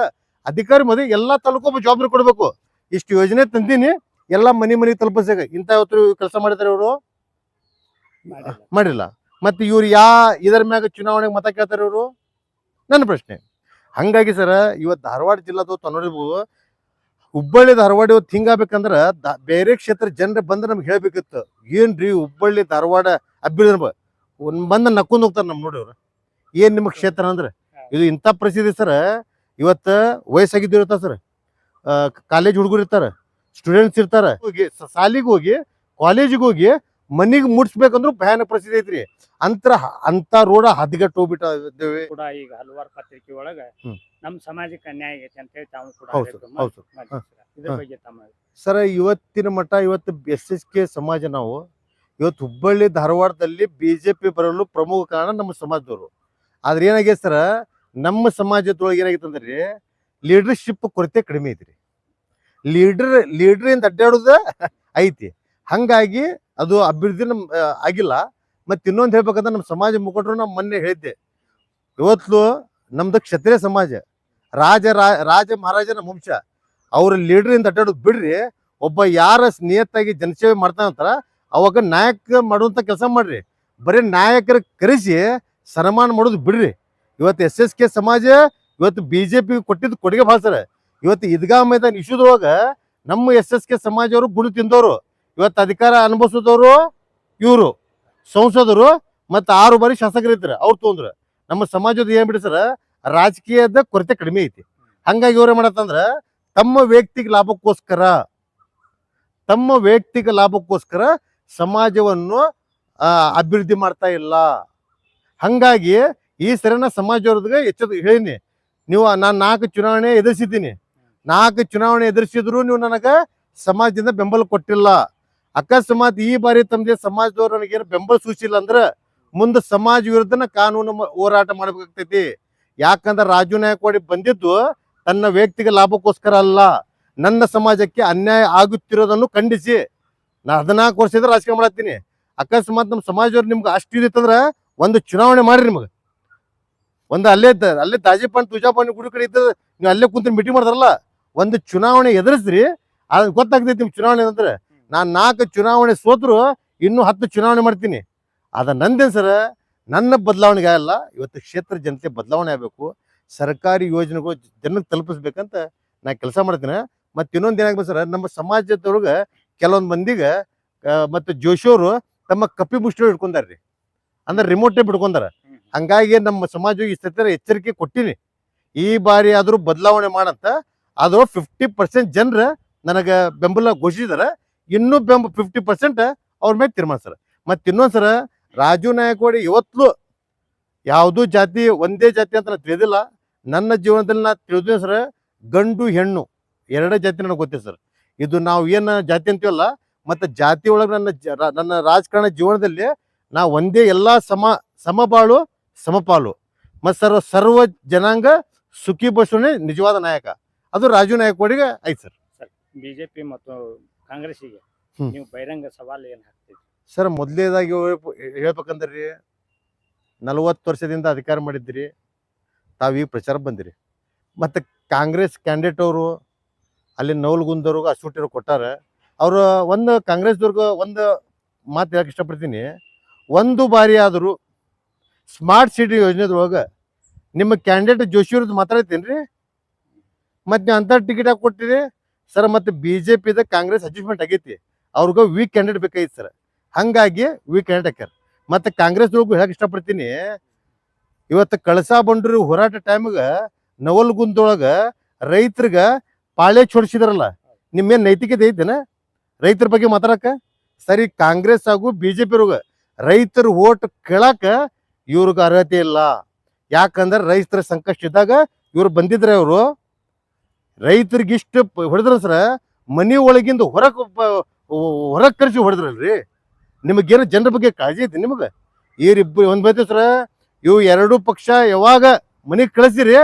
ಅಧಿಕಾರಿ ಮದುವೆ ಎಲ್ಲಾ ತಾಲೂಕು ಒಬ್ಬ ಜವಾಬ್ದಾರಿ ಕೊಡಬೇಕು. ಇಷ್ಟು ಯೋಜನೆ ತಂದೀನಿ ಎಲ್ಲಾ ಮನೆ ಮನೆ ತಲುಪಿಸಾಗ ಇಂಥ ಯಾವತ್ತು ಕೆಲಸ ಮಾಡಿದಾರೆ ಇವರು? ಮಾಡಿಲ್ಲ. ಮತ್ತೆ ಇವ್ರು ಯಾ ಇದರ ಮ್ಯಾಗ ಚುನಾವಣೆಗೆ ಮತ ಕೇಳ್ತಾರೆ ಇವರು? ನನ್ನ ಪ್ರಶ್ನೆ. ಹಂಗಾಗಿ ಸರ್ ಇವತ್ತು ಧಾರವಾಡ ಜಿಲ್ಲಾದ ತನ್ನೋಡಿರ್ಬೋದು ಹುಬ್ಬಳ್ಳಿ ಧಾರವಾಡ ಇವತ್ತು ಹಿಂಗಾಗ್ಬೇಕಂದ್ರ ದ- ಬೇರೆ ಕ್ಷೇತ್ರ ಜನರು ಬಂದ್ರೆ ನಮ್ಗೆ ಹೇಳ್ಬೇಕಿತ್ತು. ಏನ್ರಿ ಹುಬ್ಬಳ್ಳಿ ಧಾರವಾಡ ಅಭ್ಯರ್ಥಿ ಒಂದು ಬಂದ ನಕ್ಕೊಂಡ್ ಹೋಗ್ತಾರೆ ನಮ್ಮ ನೋಡಿ ಅವ್ರು. ಏನ್ ನಿಮ್ಮ ಕ್ಷೇತ್ರ ಅಂದ್ರೆ? ಇದು ಇಂಥ ಪ್ರಸಿದ್ಧಿ ಸರ್. ಇವತ್ತು ವಯಸ್ಸಾಗಿದ್ದು ಇರ್ತಾರೆ ಸರ್? ಕಾಲೇಜ್ ಹುಡುಗರು ಇರ್ತಾರ ಸ್ಟೂಡೆಂಟ್ಸ್ ಇರ್ತಾರ. ಹೋಗಿ ಸಾಲಿಗೆ ಹೋಗಿ ಕಾಲೇಜಿಗೆ ಹೋಗಿ ಮನೆಗೆ ಮುಟ್ಸ್ಬೇಕಂದ್ರೂ ಭಯಾನಕ ಪರಿಸ್ಥಿತಿ ಐತ್ರಿ. ಅಂತರ ಅಂತ ರೋಡ ಹದಗೆಟ್ಟು ಹೋಗ್ಬಿಟ್ಟಿದ್ದೇವೆ ಕೂಡ ಈಗ ಹಲವಾರು ಪತ್ರಿಕೆ ಒಳಗ. ನಮ್ಮ ಸಮಾಜಕ್ಕೆ ಅನ್ಯಾಯ ಆಗೈತೆ ಅಂತ ಹೇಳಿ ತಾವು ಕೂಡ ಹೌದು ಸರ್ ಕಾರ್ಯಕ್ರಮ ಹೌದು ಸರ್. ಇದ್ರ ಬಗ್ಗೆ ತಮ್ಮ ಸರ್ ಇವತ್ತಿನ ಮಟ್ಟ ಇವತ್ತು ಎಸ್ ಎಸ್ ಕೆ ಸಮಾಜ ನಾವು ಇವತ್ತು ಹುಬ್ಬಳ್ಳಿ, ಧಾರವಾಡದಲ್ಲಿ ಬಿ ಜೆ ಪಿ ಬರಲು ಪ್ರಮುಖ ಕಾರಣ ನಮ್ಮ ಸಮಾಜದವರು. ಆದ್ರೆ ಏನಾಗಿದೆ ಸರ? ನಮ್ಮ ಸಮಾಜದೊಳಗೆ ಏನಾಗಿತ್ತು ಅಂದ್ರೆ ಲೀಡರ್ಶಿಪ್ ಕೊರತೆ ಕಡಿಮೆ ಐತ್ರಿ. ಲೀಡರ್ ಲೀಡ್ರಿಂದ ಅಡ್ಡಾಡೋದ ಐತಿ. ಹಂಗಾಗಿ ಅದು ಅಭಿವೃದ್ಧಿ ನಮ್ ಆಗಿಲ್ಲ. ಮತ್ತೆ ಇನ್ನೊಂದು ಹೇಳ್ಬೇಕಂದ್ರೆ ನಮ್ಮ ಸಮಾಜ ಮುಖಂಡರು ನಾವು ಮೊನ್ನೆ ಹೇಳಿದ್ದೆ. ಇವತ್ತು ನಮ್ದು ಕ್ಷತ್ರಿಯ ಸಮಾಜ. ರಾಜ ರಾಜ ಮಹಾರಾಜನ ವಂಶ. ಅವ್ರ ಲೀಡ್ರಿಂದ ಅಡ್ಡಾಡೋದು ಬಿಡ್ರಿ. ಒಬ್ಬ ಯಾರ ಸ್ನೇಹಿತಾಗಿ ಜನಸೇವೆ ಮಾಡ್ತಾನಂತಾರ ಅವಾಗ ನಾಯಕ ಮಾಡುವಂತ ಕೆಲಸ ಮಾಡ್ರಿ. ಬರೀ ನಾಯಕರ ಕರೆಸಿ ಸನ್ಮಾನ ಮಾಡೋದು ಬಿಡ್ರಿ. ಇವತ್ತು ಎಸ್ ಎಸ್ ಕೆ ಸಮಾಜ, ಇವತ್ತು ಬಿಜೆಪಿ ಕೊಟ್ಟಿದ್ದು ಕೊಡುಗೆ ಭಾಳ ಇವತ್ತು ಇದ್ಗಾ ಮೈದಾನ ಇಶ್ಯೂದೊಳಗ ನಮ್ಮ ಎಸ್ ಎಸ್ ಕೆ ಸಮಾಜವರು ಗುಣ ತಿಂದವರು, ಇವತ್ತು ಅಧಿಕಾರ ಅನುಭವಿಸಿದವರು ಇವರು, ಸಂಸದರು ಮತ್ತು ಆರು ಬಾರಿ ಶಾಸಕರು ಇದ್ರು, ಅವ್ರು ತೊಂದ್ರು ನಮ್ಮ ಸಮಾಜದ ಏನ್ ಬಿಡಿ ರಾಜಕೀಯದ ಕೊರತೆ ಕಡಿಮೆ ಐತಿ. ಹಂಗಾಗಿ ಇವ್ರು ಮಾಡತ್ತಂದ್ರೆ, ತಮ್ಮ ವೈಯಕ್ತಿಕ ಲಾಭಕ್ಕೋಸ್ಕರ, ತಮ್ಮ ವೈಯಕ್ತಿಕ ಲಾಭಕ್ಕೋಸ್ಕರ ಸಮಾಜವನ್ನು ಅಭಿವೃದ್ಧಿ ಮಾಡ್ತಾ ಇಲ್ಲ. ಹಂಗಾಗಿ ಈ ಸರಿನ ಸಮಾಜವ್ರದ್ಗೆ ಎಚ್ಚದ ಹೇಳಿನಿ. ನೀವು ನಾನು ನಾಲ್ಕು ಚುನಾವಣೆ ಎದುರಿಸಿದ್ದೀನಿ. ನಾಲ್ಕು ಚುನಾವಣೆ ಎದುರಿಸಿದ್ರು ನೀವು ನನಗೆ ಸಮಾಜದಿಂದ ಬೆಂಬಲ ಕೊಟ್ಟಿಲ್ಲ. ಅಕಸ್ಮಾತ್ ಈ ಬಾರಿ ತಮ್ಮದೇ ಸಮಾಜದವ್ರು ನನಗೇನು ಬೆಂಬಲ ಸೂಚಿಲ್ಲ ಅಂದ್ರೆ ಮುಂದೆ ಸಮಾಜ ವಿರುದ್ಧನ ಕಾನೂನು ಹೋರಾಟ ಮಾಡಬೇಕಾಗ್ತೈತಿ. ಯಾಕಂದ್ರೆ ರಾಜು ನಾಯಕವಾಡಿ ಬಂದಿದ್ದು ತನ್ನ ವ್ಯಕ್ತಿಗೆ ಲಾಭಕ್ಕೋಸ್ಕರ ಅಲ್ಲ. ನನ್ನ ಸಮಾಜಕ್ಕೆ ಅನ್ಯಾಯ ಆಗುತ್ತಿರೋದನ್ನು ಖಂಡಿಸಿ. ನಾ ಹದಿನಾಲ್ಕು ವರ್ಷದಿಂದ ರಾಜಕೀಯ ಮಾಡತ್ತೀನಿ. ಅಕಸ್ಮಾತ್ ನಮ್ಮ ಸಮಾಜದವ್ರು ನಿಮ್ಗೆ ಅಷ್ಟು ಅಂದ್ರೆ ಒಂದು ಚುನಾವಣೆ ಮಾಡ್ರಿ ನಿಮಗೆ. ಒಂದು ಅಲ್ಲೇ ಅಲ್ಲೇ ತಾಜಿಪಣ್ಣ ತುಜಾಪಣ್ಣ ಗುಡಿ ಕಡೆ ಇದ್ದ ನೀವು ಅಲ್ಲೇ ಕುಂತ ಮೀಟಿಂಗ್ ಮಾಡಿದ್ರಲ್ಲ ಒಂದು ಚುನಾವಣೆ ಎದುರಿಸ್ರಿ. ಅದು ಗೊತ್ತಾಗ್ತೈತಿ ನಿಮ್ಮ ಚುನಾವಣೆ ಅಂದ್ರೆ ನಾನು ನಾಲ್ಕು ಚುನಾವಣೆ ಸೋತರು, ಇನ್ನೂ ಹತ್ತು ಚುನಾವಣೆ ಮಾಡ್ತೀನಿ. ಅದ ನಂದೇನ್ ಸರ್, ನನ್ನ ಬದಲಾವಣೆಗೆ ಆಗಲ್ಲ, ಇವತ್ತು ಕ್ಷೇತ್ರ ಜನತೆ ಬದಲಾವಣೆ ಆಗಬೇಕು. ಸರ್ಕಾರಿ ಯೋಜನೆಗಳು ಜನಕ್ಕೆ ತಲುಪಿಸ್ಬೇಕಂತ ನಾ ಕೆಲಸ ಮಾಡ್ತೀನಿ. ಮತ್ತೆ ಇನ್ನೊಂದು ಏನಾಗ್ಬೇಕು ಸರ್, ನಮ್ಮ ಸಮಾಜದೊಳಗೆ ಕೆಲವೊಂದು ಮಂದಿಗೆ ಮತ್ತೆ ಜೋಶಿಯವರು ತಮ್ಮ ಕಪ್ಪಿ ಮುಷ್ಟಿ ಹಿಡ್ಕೊಂಡಾರ್ರಿ ಅಂದ್ರೆ ರಿಮೋಟ್ ಬಿಡ್ಕೊಂಡಾರ ಹ್ಮ್. ಹಂಗಾಗಿ ನಮ್ಮ ಸಮಾಜ ಸತ್ಯರ ಎಚ್ಚರಿಕೆ ಕೊಟ್ಟಿನಿ. ಈ ಬಾರಿ ಆದ್ರೂ ಬದಲಾವಣೆ ಮಾಡಂತ ಆದ್ರೂ ಫಿಫ್ಟಿ ಪರ್ಸೆಂಟ್ ಜನರ ನನಗೆ ಬೆಂಬಲ ಘೋಷಿಸಿದಾರ. ಇನ್ನೂ ಬೆಂಬ ಫಿಫ್ಟಿ ಪರ್ಸೆಂಟ್ ಅವ್ರ ಮೇಲೆ ತೀರ್ಮಾನ ಸರ್. ಮತ್ತೆ ಇನ್ನೊಂದ್ಸರ ರಾಜು ನಾಯಕವಾಡಿ ಇವತ್ತು ಯಾವುದೂ ಜಾತಿ ಒಂದೇ ಜಾತಿ ಅಂತ ನಾನು ತಿಳಿದಿಲ್ಲ. ನನ್ನ ಜೀವನದಲ್ಲಿ ನಾ ತಿಳಿದ ಸರ್, ಗಂಡು ಹೆಣ್ಣು ಎರಡೇ ಜಾತಿ ನನಗೆ ಗೊತ್ತಿದೆ ಸರ್. ಇದು ನಾವು ಏನು ಜಾತಿ ಅಂತೀವಲ್ಲ ಮತ್ತೆ ಜಾತಿ ಒಳಗೆ ನನ್ನ ನನ್ನ ರಾಜಕಾರಣ ಜೀವನದಲ್ಲಿ ನಾ ಒಂದೇ ಎಲ್ಲ ಸಮ ಸಮಬಾಳು ಸಮಪಾಲು. ಮತ್ತು ಸರ್ವ ಸರ್ವ ಜನಾಂಗ ಸುಖಿ ಬಸವನೇ ನಿಜವಾದ ನಾಯಕ. ಅದು ರಾಜು ನಾಯಕವಾಡಿಗೆ ಆಯ್ತು ಸರ್. ಸರ್ ಬಿಜೆಪಿ ಮತ್ತು ಕಾಂಗ್ರೆಸ್ಸಿಗೆ ನೀವು ಬಹಿರಂಗ ಸವಾಲು ಏನು ಹಾಕ್ತೀವಿ ಸರ್ ಮೊದಲೇದಾಗಿ ಹೇಳ್ಬೇಕಂದ್ರಿ ನಲವತ್ತು ವರ್ಷದಿಂದ ಅಧಿಕಾರ ಮಾಡಿದ್ರಿ ತಾವೀಗ ಪ್ರಚಾರ ಬಂದಿರಿ. ಮತ್ತು ಕಾಂಗ್ರೆಸ್ ಕ್ಯಾಂಡಿಡೇಟ್ ಅವರು ಅಲ್ಲಿ ನವಲ್ಗುಂದವ್ರಿಗೆ ಅಸೂಟಿರು ಕೊಟ್ಟಾರ. ಅವರು ಒಂದು ಕಾಂಗ್ರೆಸ್ದವ್ರಿಗೆ ಒಂದು ಮಾತು ಹೇಳಕ್ಕೆ ಇಷ್ಟಪಡ್ತೀನಿ. ಒಂದು ಬಾರಿ ಆದರೂ ಸ್ಮಾರ್ಟ್ ಸಿಟಿ ಯೋಜನೆದೊಳಗೆ ನಿಮ್ಮ ಕ್ಯಾಂಡಿಡೇಟ್ ಜೋಶಿಯವ್ರದ್ದು ಮಾತಾಡ್ತೀನಿ ರೀ ಮತ್ತು ನೀವು ಅಂಥ ಟಿಕೆಟ್ ಹಾಕಿ ಕೊಟ್ಟಿರಿ? ಸರ್, ಮತ್ತು ಬಿ ಜೆ ಪಿದ ಕಾಂಗ್ರೆಸ್ ಅಡ್ಜಸ್ಟ್ಮೆಂಟ್ ಆಗೈತಿ. ಅವ್ರಿಗೆ ವೀಕ್ ಕ್ಯಾಂಡಿಡೇಟ್ ಬೇಕಾಗಿತ್ತು ಸರ್. ಹಂಗಾಗಿ ವೀಕ್ ಕ್ಯಾಂಡಿಡೇಟ್ ಹಾಕ್ಯಾರ. ಮತ್ತೆ ಕಾಂಗ್ರೆಸ್ ಹೇಳಕ್ಕೆ ಹೇಳಕ್ ಇಷ್ಟಪಡ್ತೀನಿ. ಇವತ್ತು ಕಳಸಾ ಬಂಡ್ರಿ ಹೋರಾಟ ಟೈಮ್ಗ ನವಲ್ಗುಂದೊಳಗೆ ರೈತರಿಗ ಪಾಳೆ ಚೊಡ್ಸಿದ್ರಲ್ಲ, ನಿಮ್ಮೇನು ನೈತಿಕತೆ ಐತೆನ? ರೈತರ ಬಗ್ಗೆ ಮಾತಾಡಕ? ಸರಿ, ಕಾಂಗ್ರೆಸ್ ಹಾಗೂ ಬಿಜೆಪಿ ರೈತರ ಓಟ್ ಕೇಳಾಕ ಇವ್ರಿಗೆ ಅರ್ಹತೆ ಇಲ್ಲ. ಯಾಕಂದ್ರೆ ರೈತರ ಸಂಕಷ್ಟ ಇದ್ದಾಗ ಇವ್ರು ಬಂದಿದ್ರೆ ಅವರು ರೈತರಿಗಿಷ್ಟು ಹೊಡೆದ್ರ ಸರ, ಮನೆ ಒಳಗಿಂದ ಹೊರಕ್ ಹೊರಗ್ ಕರ್ಸಿ ಹೊಡೆದ್ರಲ್ರಿ? ನಿಮಗೇನು ಜನರ ಬಗ್ಗೆ ಕಾಳಜಿ ಐತಿ ನಿಮಗೆ? ಇವರಿಬ್ಬರು ಒಂದು ಬೈತೆ ಸರ, ಇವು ಎರಡು ಪಕ್ಷ ಯಾವಾಗ ಮನೆಗೆ ಕಳಿಸಿರಿ,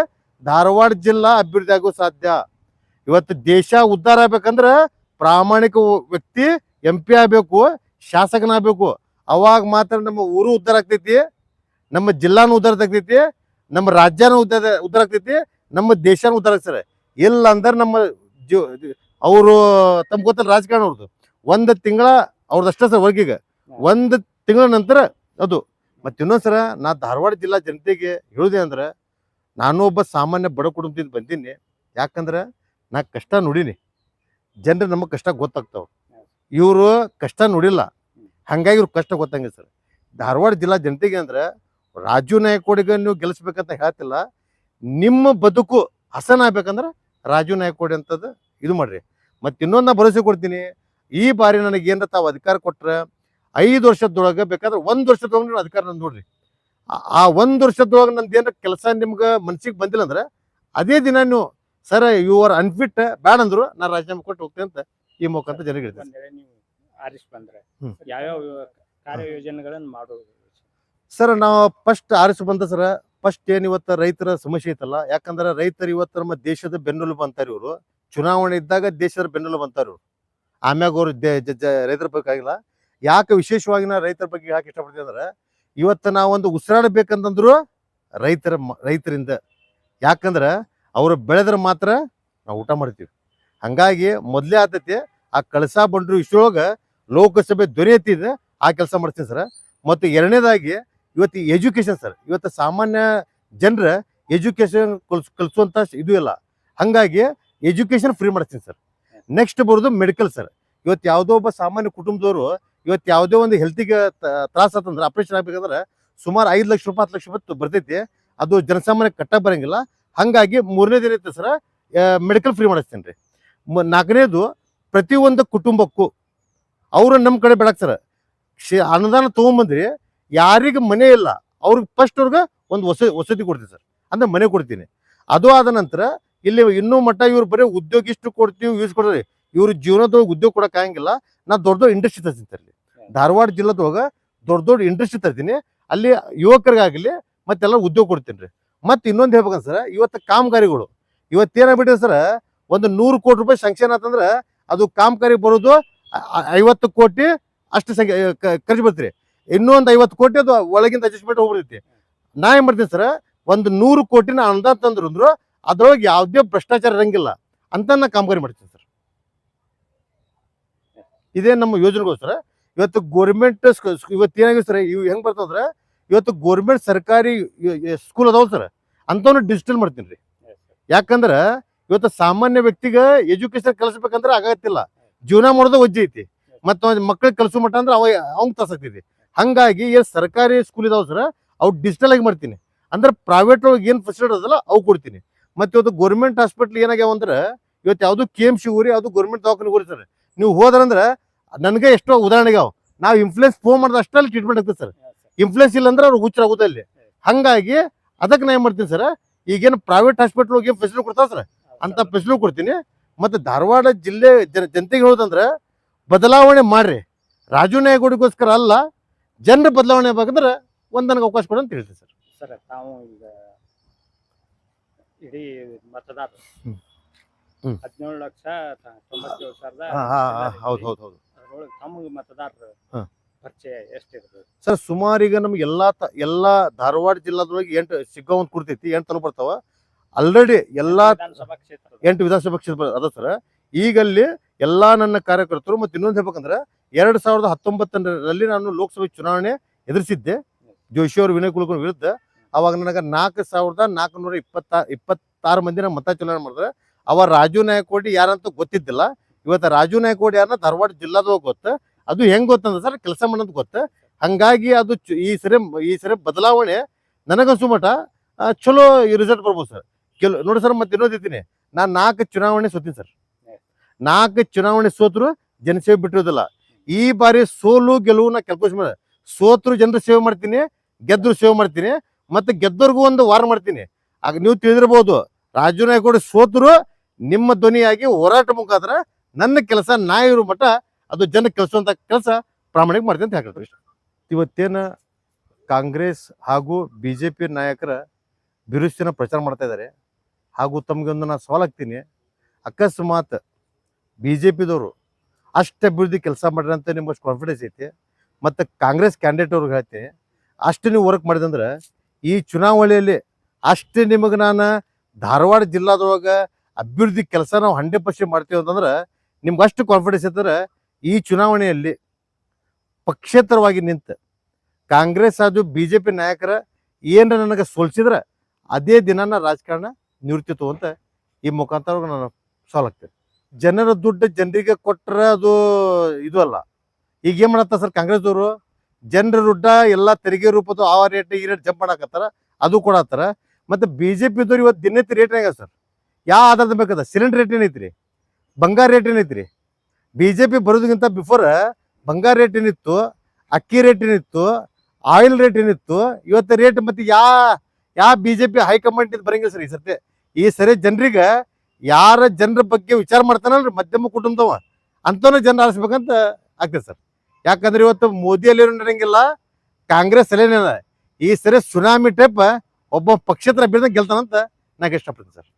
ಧಾರವಾಡ ಜಿಲ್ಲಾ ಅಭಿವೃದ್ಧಿ ಆಗೋ ಸಾಧ್ಯ. ಇವತ್ತು ದೇಶ ಉದ್ಧಾರ ಆಗ್ಬೇಕಂದ್ರೆ ಪ್ರಾಮಾಣಿಕ ವ್ಯಕ್ತಿ ಎಂ ಪಿ ಆಗ್ಬೇಕು, ಶಾಸಕನಾಗಬೇಕು. ಅವಾಗ ಮಾತ್ರ ನಮ್ಮ ಊರು ಉದ್ಧಾರ ಆಗ್ತೈತಿ, ನಮ್ಮ ಜಿಲ್ಲಾನು ಉದ್ಧಾರ ಆಗ್ತೈತಿ, ನಮ್ಮ ರಾಜ್ಯನೂ ಉದ್ಧಾರ ಉದ್ಧಾರ ಆಗ್ತೈತಿ, ನಮ್ಮ ದೇಶನೂ ಉದ್ಧಾರ ಆಗ್ತಾರೆ ಇಲ್ಲ ಅಂದ್ರೆ ನಮ್ಮ ಜೀವ, ಅವರು ತಮ್ಮ ಗೊತ್ತಲ್ಲ ರಾಜಕಾರಣ ಅವ್ರದ್ದು ಒಂದು ತಿಂಗಳ ಅವ್ರದ್ದು ಅಷ್ಟೇ ಸರ್ ವರ್ಗೀಗ. ಒಂದು ತಿಂಗಳ ನಂತರ ಅದು. ಮತ್ತೆ ಇನ್ನೊಂದು ಸರ ನಾ ಧಾರವಾಡ ಜಿಲ್ಲಾ ಜನತೆಗೆ ಹೇಳಿದೆ ಅಂದ್ರೆ, ನಾನು ಒಬ್ಬ ಸಾಮಾನ್ಯ ಬಡ ಕುಟುಂಬದಿಂದ ಬಂದೀನಿ. ಯಾಕಂದ್ರೆ ನಾ ಕಷ್ಟ ನೋಡೀನಿ ಜನರು ನಮಗೆ ಕಷ್ಟ ಗೊತ್ತಾಗ್ತಾವೆ. ಇವರು ಕಷ್ಟ ನೋಡಿಲ್ಲ. ಹಂಗಾಗಿ ಇವ್ರ ಕಷ್ಟ ಗೊತ್ತಂಗೆ ಸರ್. ಧಾರವಾಡ ಜಿಲ್ಲಾ ಜನತೆಗೆ ಅಂದ್ರೆ ರಾಜು ನಾಯಕೋಡಿಗೆ ನೀವು ಗೆಲ್ಲಿಸ್ಬೇಕಂತ ಹೇಳ್ತಿಲ್ಲ. ನಿಮ್ಮ ಬದುಕು ಹಸನ ಆಗ್ಬೇಕಂದ್ರೆ ರಾಜು ನಾಯಕೋಡಿ ಅಂತದ್ದು ಇದು ಮಾಡ್ರಿ. ಮತ್ತೆ ಇನ್ನೊಂದು ನಾ ಭರವಸೆ ಕೊಡ್ತೀನಿ. ಈ ಬಾರಿ ನನಗೆ ಏನಾರ ತಾವು ಅಧಿಕಾರ ಕೊಟ್ರೆ ಐದು ವರ್ಷದೊಳಗೆ ಬೇಕಾದ್ರೆ ಒಂದು ವರ್ಷದೊಳಗೆ ನೀವು ಅಧಿಕಾರ ನಾನು ನೋಡ್ರಿ. ಆ- ಆ ಒಂದು ವರ್ಷದೊಳಗೆ ನಂದು ಏನಾರ ಕೆಲಸ ನಿಮ್ಗೆ ಮನ್ಸಿಗೆ ಬಂದಿಲ್ಲ ಅಂದ್ರೆ ಅದೇ ದಿನ ನೀವು ಸರ್ ಯು ಆರ್ ಅನ್ಫಿಟ್ ಬ್ಯಾಡ ಅಂದ್ರು ನಾ ರಾಜೀನಾಮೆ ಕೊಟ್ಟು ಹೋಗ್ತೇನೆ ಅಂತ ಈ ಮುಖಾಂತರ ಜನರಿಗೆ ಹೇಳ್ತೇನೆ. ಒಂದ್ ನೀವು ಆರಿಸಿ ಬಂದ್ರೆ ಹ್ಮ್. ಯಾವ್ಯಾವ ಕಾರ್ಯಯೋಜನೆಗಳನ್ನು ಮಾಡೋದು ಸರ್ ನಾವು ಫಸ್ಟ್ ಆರಿಸ್ ಬಂದ ಸರ್ ಫಸ್ಟ್ ಏನ್ ಇವತ್ತು ರೈತರ ಸಮಸ್ಯೆ ಐತಲ್ಲ ಯಾಕಂದ್ರೆ ರೈತರು ಇವತ್ತು ನಮ್ಮ ದೇಶದ ಬೆನ್ನೆಲುಬು ಅಂತಾರೆ ಇವರು. ಚುನಾವಣೆ ಇದ್ದಾಗ ದೇಶದ ಬೆನ್ನೆಲುಬು ಅಂತಾರೆ ಇವರು. ಆಮ್ಯಾಗ ಅವರು ರೈತರ ಬಗ್ಗೆ ಆಗಿಲ್ಲ. ಯಾಕೆ ವಿಶೇಷವಾಗಿ ನಾ ರೈತರ ಬಗ್ಗೆ ಯಾಕೆ ಇಷ್ಟಪಡ್ತೀನಿ ಅಂದ್ರೆ ಇವತ್ತು ನಾವೊಂದು ಉಸಿರಾಡಬೇಕಂತಂದ್ರು ರೈತರ ಮ- ರೈತರಿಂದ. ಯಾಕಂದ್ರೆ ಅವರು ಬೆಳೆದ್ರೆ ಮಾತ್ರ ನಾವು ಊಟ ಮಾಡ್ತೀವಿ. ಹಂಗಾಗಿ ಮೊದಲೇ ಆತೈತಿ, ಆ ಕಳಸಾ ಬಂಡ್ರು ಇಷ್ಟೊಳಗೆ ಲೋಕಸಭೆ ದೊರೆಯತ್ತಿದೆ, ಆ ಕೆಲಸ ಮಾಡ್ತೀನಿ ಸರ್. ಮತ್ತು ಎರಡನೇದಾಗಿ ಇವತ್ತು ಎಜುಕೇಶನ್ ಸರ್. ಇವತ್ತು ಸಾಮಾನ್ಯ ಜನರ ಎಜುಕೇಶನ್ ಕಲ್ಸ್ ಕಲಿಸುವಂಥ ಇದು ಇಲ್ಲ. ಹಾಗಾಗಿ ಎಜುಕೇಶನ್ ಫ್ರೀ ಮಾಡ್ತೀನಿ ಸರ್. ನೆಕ್ಸ್ಟ್ ಬರೋದು ಮೆಡಿಕಲ್ ಸರ್. ಇವತ್ತು ಯಾವುದೋ ಒಬ್ಬ ಸಾಮಾನ್ಯ ಕುಟುಂಬದವರು ಇವತ್ತು ಯಾವುದೋ ಒಂದು ಹೆಲ್ತಿಗೆ ತ್ರಾಸ ಆತಂದ್ರೆ ಆಪ್ರೇಷನ್ ಆಗ್ಬೇಕಂದ್ರೆ ಸುಮಾರು ಐದು ಲಕ್ಷ ರೂಪಾಯಿ, ಹತ್ತು ಲಕ್ಷ ರೂಪಾಯಿ ಬರ್ತೈತಿ. ಅದು ಜನಸಾಮಾನ್ಯ ಕಟ್ಟ ಬರಂಗಿಲ್ಲ. ಹಂಗಾಗಿ ದಿನ ಐತೆ ಸರ್ ಮೆಡಿಕಲ್ ಫ್ರೀ ಮಾಡಿಸ್ತೀನಿ ರೀ. ಮ- ನಾಲ್ಕನೇದು ಪ್ರತಿಯೊಂದು ಕುಟುಂಬಕ್ಕೂ ಅವರು ನಮ್ಮ ಕಡೆ ಬೆಳಕ್ ಸರ್ ಶೇ ಅನುದಾನ ತೊಗೊಂಬಂದ್ರಿ ಯಾರಿಗೆ ಮನೆ ಇಲ್ಲ ಅವ್ರಿಗೆ ಫಸ್ಟ್ ಅವ್ರಿಗೆ ಒಂದು ವಸ ವಸತಿ ಕೊಡ್ತೀನಿ ಸರ್ ಅಂದ್ರೆ ಮನೆ ಕೊಡ್ತೀನಿ. ಅದು ಆದ ನಂತರ ಇಲ್ಲಿ ಇನ್ನೂ ಮಟ್ಟ ಇವ್ರು ಬರೀ ಉದ್ಯೋಗ ಇಷ್ಟು ಕೊಡ್ತೀವಿ ಯೂಸ್ ಕೊಡ್ರಿ ಇವ್ರ ಜೀವನದೊಳಗೆ ಉದ್ಯೋಗ ಕೊಡಕ್ಕೆ ಆಗಂಗಿಲ್ಲ ನಾ ದೊಡ್ಡ ದೊಡ್ಡ ಇಂಡಸ್ಟ್ರಿ ತರ್ತೀನಿ ಸರ್ ಇಲ್ಲಿ. ಧಾರವಾಡ ಜಿಲ್ಲಾದೊಳಗ ದೊಡ್ಡ ದೊಡ್ಡ ಇಂಡಸ್ಟ್ರಿ ತರ್ತೀನಿ ಅಲ್ಲಿ ಯುವಕರಿಗಾಗಲಿ ಮತ್ತೆಲ್ಲ ಉದ್ಯೋಗ ಕೊಡ್ತೀನಿ ರೀ. ಮತ್ತೆ ಇನ್ನೊಂದು ಹೇಳ್ಬೇಕಂತ ಸರ್ ಇವತ್ತು ಕಾಮಗಾರಿಗಳು. ಇವತ್ತು ಏನಾಗ್ಬಿಟ್ಟಿದೆ ಸರ್ ಒಂದು ನೂರು ಕೋಟಿ ರೂಪಾಯಿ ಸಂಕ್ಷನ್ ಆತಂದ್ರೆ ಅದು ಕಾಮಗಾರಿ ಬರೋದು ಐವತ್ತು ಕೋಟಿ ಅಷ್ಟು ಸಂಖ್ಯೆ ಖರ್ಚು ಬರ್ತೀರಿ ಇನ್ನೊಂದು ಐವತ್ತು ಕೋಟಿ ಅದು ಒಳಗಿಂದ ಅಡ್ಜಸ್ಟ್ಮೆಂಟ್ ಹೋಗ್ಬಿಡ್ತೈತಿ. ನಾ ಏನು ಮಾಡ್ತೀನಿ ಸರ್ ಒಂದು ನೂರು ಕೋಟಿನ ಅನುದಾನ ತಂದ್ರು ಅಂದ್ರು ಅದ್ರೊಳಗೆ ಯಾವುದೇ ಭ್ರಷ್ಟಾಚಾರ ಇರಂಗಿಲ್ಲ ಅಂತ ನಾ ಕಾಮಗಾರಿ ಮಾಡ್ತೀನಿ ಸರ್ ಇದೇ ನಮ್ಮ ಯೋಜನೆಗೋಸ್ಕರ ಇವತ್ತು ಗೋರ್ಮೆಂಟ್ ಇವತ್ತು ಏನಾಗಿದೆ ಸರ್ ಇವು ಹೆಂಗೆ ಬರ್ತಂದ್ರೆ ಇವತ್ತು ಗೋರ್ಮೆಂಟ್ ಸರ್ಕಾರಿ ಸ್ಕೂಲ್ ಅದಾವಲ್ಲ ಸರ್ ಅಂಥವ್ನು ಡಿಜಿಟಲ್ ಮಾಡ್ತೀನಿ ರೀ. ಯಾಕಂದ್ರೆ ಇವತ್ತು ಸಾಮಾನ್ಯ ವ್ಯಕ್ತಿಗೆ ಎಜುಕೇಶನ್ ಕಲಿಸ್ಬೇಕಂದ್ರೆ ಆಗತ್ತಿಲ್ಲ ಜೀವನ ಮಾಡೋದು ಒಜ್ಜೆ ಐತಿ. ಮತ್ತು ಮಕ್ಕಳಿಗೆ ಕಲಿಸೋ ಮಟ್ಟ ಅಂದ್ರೆ ಅವ ಅವ್ನ್ ತಾಸಾಗ್ತೈತಿ ಹಂಗಾಗಿ ಏನು ಸರ್ಕಾರಿ ಸ್ಕೂಲ್ ಇದಾವೆ ಸರ್ ಅವು ಡಿಜಿಟಲ್ ಆಗಿ ಮಾಡ್ತೀನಿ. ಅಂದ್ರೆ ಪ್ರೈವೇಟ್ ಒಳಗೆ ಏನು ಫೆಸಿಲಿಟಿ ಅದಲ್ಲ ಅವು ಕೊಡ್ತೀನಿ. ಮತ್ತು ಇವತ್ತು ಗೌರ್ಮೆಂಟ್ ಹಾಸ್ಪಿಟ್ಲ್ ಏನಾಗ್ಯಾವ ಅಂದ್ರೆ ಇವತ್ತು ಯಾವುದು ಕೆ ಎಂ ಸಿ ಊರಿ ಯಾವುದು ಗೌರ್ಮೆಂಟ್ ದವಾಖಾನೆ ಊರಿ ಸರ್ ನೀವು ಹೋದ್ರಂದ್ರೆ ನನಗೆ ಎಷ್ಟೋ ಉದಾಹರಣೆಗಾವ್ ನಾವು ಇನ್ಫ್ಲೂಯೆನ್ಸ್ ಫೋನ್ ಮಾಡಿದ ಅಷ್ಟಲ್ಲಿ ಟ್ರೀಟ್ಮೆಂಟ್ ಆಗ್ತದೆ ಸರ್ ಇನ್ಫ್ಲೂಯೆನ್ಸ್ ಇಲ್ಲ ಅಂದ್ರೆ ಅವ್ರು ಹುಚ್ಚರಾಗುತ್ತೆ ಅಲ್ಲಿ ಹಂಗಾಗಿ ಅದಕ್ಕೆ ನಾ ಏನು ಮಾಡ್ತೀನಿ ಸರ್ ಈಗೇನು ಪ್ರೈವೇಟ್ ಹಾಸ್ಪಿಟ್ಲ್ ಹೋಗಿ ಫೆಸಿಲಿಟಿ ಕೊಡ್ತಾವ ಸರ್? ಅಂತ ಫೆಸಿಲಿಟಿ ಕೊಡ್ತೀನಿ. ಮತ್ತೆ ಧಾರವಾಡ ಜಿಲ್ಲೆ ಜನ ಜನತೆಗೆ ಹೇಳೋದಂದ್ರೆ ಬದಲಾವಣೆ ಮಾಡ್ರಿ. ರಾಜು ನಾಯಕಗೋಡಿಗೋಸ್ಕರ ಅಲ್ಲ ಜನರ ಬದಲಾವಣೆ ಆಗ್ಬೇಕಂದ್ರೆ ಒಂದ್ ನನಗೆ ಅವಕಾಶ ಕೊಡು ಅಂತ ಹೇಳ್ತೀನಿ ಸರ್. ಸರ್ ತಾವು ಈಗ ಇಡೀ. ಹ್ಮ್. ಹದಿನೇಳು ಲಕ್ಷ ತೊಂಬತ್ತೇಳು ಸಾವಿರದ ಹೌದು ಹೌದು ಹೌದು. ತಮಗೆ ಮತದಾರರು ಸರ್ ಸುಮಾರೀಗ ನಮ್ಗೆ ಎಲ್ಲಾ ತ ಎಲ್ಲಾ ಧಾರವಾಡ ಜಿಲ್ಲಾದೊಳಗೆ ಎಂಟು ಸಿಗ್ಗೋ ಒಂದು ಕುಡ್ತೈತಿ ಎಂಟು ತಲುಪ ಬರ್ತಾವ. ಆಲ್ರೆಡಿ ಎಲ್ಲಾ ವಿಧಾನಸಭಾ ಕ್ಷೇತ್ರ ಎಂಟು ವಿಧಾನಸಭಾ ಕ್ಷೇತ್ರ ಅದ ಸರ್. ಈಗಲ್ಲಿ ಎಲ್ಲ ನನ್ನ ಕಾರ್ಯಕರ್ತರು ಮತ್ತೆ ಇನ್ನೊಂದು ಹೇಳ್ಬೇಕಂದ್ರೆ ಎರಡ್ ಸಾವಿರದ ಹತ್ತೊಂಬತ್ತರಲ್ಲಿ ನಾನು ಲೋಕಸಭೆ ಚುನಾವಣೆ ಎದುರಿಸಿದ್ದೆ. ಜೋಶಿ ಅವರು ವಿನಯ್ ಕುಲಕರ್ಣಿ ವಿರುದ್ಧ. ಅವಾಗ ನನಗೆ ನಾಲ್ಕು ಸಾವಿರದ ನಾಲ್ಕುನೂರ ಇಪ್ಪತ್ತ ಇಪ್ಪತ್ತಾರು ಮಂದಿನ ಮತ ಚುನಾವಣೆ ಮಾಡಿದ್ರೆ ಅವ ರಾಜು ನಾಯಕೋಟಿ ಯಾರಂತ ಗೊತ್ತಿದ್ದಿಲ್ಲ. ಇವತ್ತು ರಾಜು ನಾಯಕೋಟಿ ಯಾರನ್ನ ಧಾರವಾಡ ಜಿಲ್ಲಾದೊಳಗೆ ಗೊತ್ತು ಅದು ಹೆಂಗ್ ಗೊತ್ತಂದ್ರೆ ಸರ್ ಕೆಲಸ ಮಾಡೋದು ಗೊತ್ತ? ಹಂಗಾಗಿ ಅದು ಈ ಸರಿ ಈ ಸರಿ ಬದಲಾವಣೆ ನನಗನ್ಸು ಮಟ ಚಲೋ ರಿಸಲ್ಟ್ ಬರ್ಬೋದು ಸರ್. ಕೆಲವು ನೋಡಿ ಸರ್ ಮತ್ತೆ ಇನ್ನೊಂದು ಇದ್ದೀನಿ ನಾನು ನಾಲ್ಕು ಚುನಾವಣೆ ಸೋತೀನಿ ಸರ್. ನಾಲ್ಕು ಚುನಾವಣೆ ಸೋತರು ಜನಸೇವೆ ಬಿಟ್ಟಿರೋದಿಲ್ಲ. ಈ ಬಾರಿ ಸೋಲು ಗೆಲುವು ನಾ ಕ್ಯಾಲ್ಕುಲೇಷನ್ ಸೋತರು ಜನರು ಸೇವೆ ಮಾಡ್ತೀನಿ, ಗೆದ್ರು ಸೇವೆ ಮಾಡ್ತೀನಿ, ಮತ್ತೆ ಗೆದ್ದವ್ರಿಗೂ ಒಂದು ವಾರ ಮಾಡ್ತೀನಿ. ಆಗ ನೀವು ತಿಳಿದಿರ್ಬೋದು, ರಾಜು ನಾಯ್ಕೋಡಿ ಸೋತರು ನಿಮ್ಮ ಧ್ವನಿಯಾಗಿ ಹೋರಾಟ ಮುಖಾಂತರ ನನ್ನ ಕೆಲಸ ನಾ ಇರೋ ಮಟ್ಟ ಅದು ಜನ ಕೆಲಸುವಂತ ಕೆಲಸ ಪ್ರಾಮಾಣಿಕ ಮಾಡ್ತೀನಿ ಅಂತ ಹೇಳ್ತಾರೆ ಇವತ್ತೇನ ಕಾಂಗ್ರೆಸ್ ಹಾಗೂ ಬಿ ಜೆ ಪಿ ನಾಯಕರ ಬಿರುಸಿನ ಪ್ರಚಾರ ಮಾಡ್ತಾ ಇದ್ದಾರೆ ಹಾಗೂ ತಮಗೊಂದು ನಾನು ಸವಾಲಾಗ್ತೀನಿ ಅಕಸ್ಮಾತ್ ಬಿ ಜೆ ಪಿದವರು ಅಷ್ಟು ಅಭಿವೃದ್ಧಿ ಕೆಲಸ ಮಾಡ್ರಿ ಅಂತ ನಿಮ್ಗೆ ಕಾನ್ಫಿಡೆನ್ಸ್ ಐತಿ, ಮತ್ತು ಕಾಂಗ್ರೆಸ್ ಕ್ಯಾಂಡಿಡೇಟ್ ಅವ್ರಿಗೆ ಹೇಳ್ತೀನಿ ಅಷ್ಟು ನೀವು ವರ್ಕ್ ಮಾಡಿದಂದ್ರೆ ಈ ಚುನಾವಣೆಯಲ್ಲಿ ಅಷ್ಟು ನಿಮಗೆ ನಾನು ಧಾರವಾಡ ಜಿಲ್ಲಾದೊಳಗೆ ಅಭಿವೃದ್ಧಿ ಕೆಲಸ ನಾವು ಹಂಡ್ರೆಡ್ ಪರ್ಸೆಂಟ್ ಮಾಡ್ತೀವಿ ಅಂತಂದ್ರೆ ನಿಮ್ಗೆ ಅಷ್ಟು ಕಾನ್ಫಿಡೆನ್ಸ್ ಇದ್ದರೆ ಈ ಚುನಾವಣೆಯಲ್ಲಿ ಪಕ್ಷೇತರವಾಗಿ ನಿಂತ ಕಾಂಗ್ರೆಸ್ ಅದು ಬಿ ಜೆ ಪಿ ನಾಯಕರ ಏನರ ನನಗೆ ಸೋಲ್ಸಿದ್ರೆ ಅದೇ ದಿನ ನಾ ರಾಜಕಾರಣ ನಿವೃತ್ತಿ ಅಂತ ಈ ಮುಖಾಂತರ ನಾನು ಸಾಲ್ವ್ ಜನರ ದುಡ್ಡು ಜನರಿಗೆ ಕೊಟ್ಟರೆ ಅದು ಇದು ಅಲ್ಲ. ಈಗ ಏನು ಮಾಡತ್ತ ಸರ್ ಕಾಂಗ್ರೆಸ್ದವರು? ಜನರ ದುಡ್ಡ ಎಲ್ಲ ತೆರಿಗೆ ರೂಪದ ಆ ರೇಟ್ ಈ ರೇಟ್ ಜಂಪ್ ಮಾಡಾಕತ್ತಾರ, ಅದು ಕೊಡತ್ತಾರ. ಮತ್ತು ಬಿ ಜೆ ಪಿದವ್ರು ಇವತ್ತು ದಿನನಿತ್ಯ ರೇಟ್ ಸರ್. ಯಾವ ಆಧಾರದ ಬೇಕದ ಸಿಲಿಂಡರ್ ರೇಟ್ ಏನೈತ್ರಿ ಬಂಗಾರ ರೇಟ್ ಏನೈತ್ರಿ ಬಿ ಜೆ ಪಿ ಬರೋದಕ್ಕಿಂತ ಬಿಫೋರ್ ಬಂಗಾರ ರೇಟ್ ಏನಿತ್ತು, ಅಕ್ಕಿ ರೇಟ್ ಏನಿತ್ತು ಆಯಿಲ್ ರೇಟ್ ಏನಿತ್ತು, ಇವತ್ತು ರೇಟ್ ಮತ್ತೆ ಯಾ ಯಾ B J P high command ಬರಂಗಿಲ್ಲ ಸರ್ ಈ ಸರ್ತಿ. ಈ ಸರಿ ಜನರಿಗೆ ಯಾರ ಜನರ ಬಗ್ಗೆ ವಿಚಾರ ಮಾಡ್ತಾನಲ್ರಿ, ಮಧ್ಯಮ ಕುಟುಂಬದವ. ಅಂಥವ್ನ ಜನ ಆರಿಸ್ಬೇಕಂತ ಆಗ್ತದೆ ಸರ್. ಯಾಕಂದ್ರೆ ಇವತ್ತು ಮೋದಿಯಲ್ಲಿ ನಡೆಯಂಗಿಲ್ಲ ಕಾಂಗ್ರೆಸ್ ಅಲ್ಲೇನಿಲ್ಲ. ಈ ಸರಿ ಸುನಾಮಿ ಟೈಪ್ ಒಬ್ಬ ಪಕ್ಷೇತರ ಅಭ್ಯರ್ಥಿ ಗೆಲ್ತಾನಂತ ನಾಗೆ ಇಷ್ಟಪಡ್ತೀನಿ ಸರ್.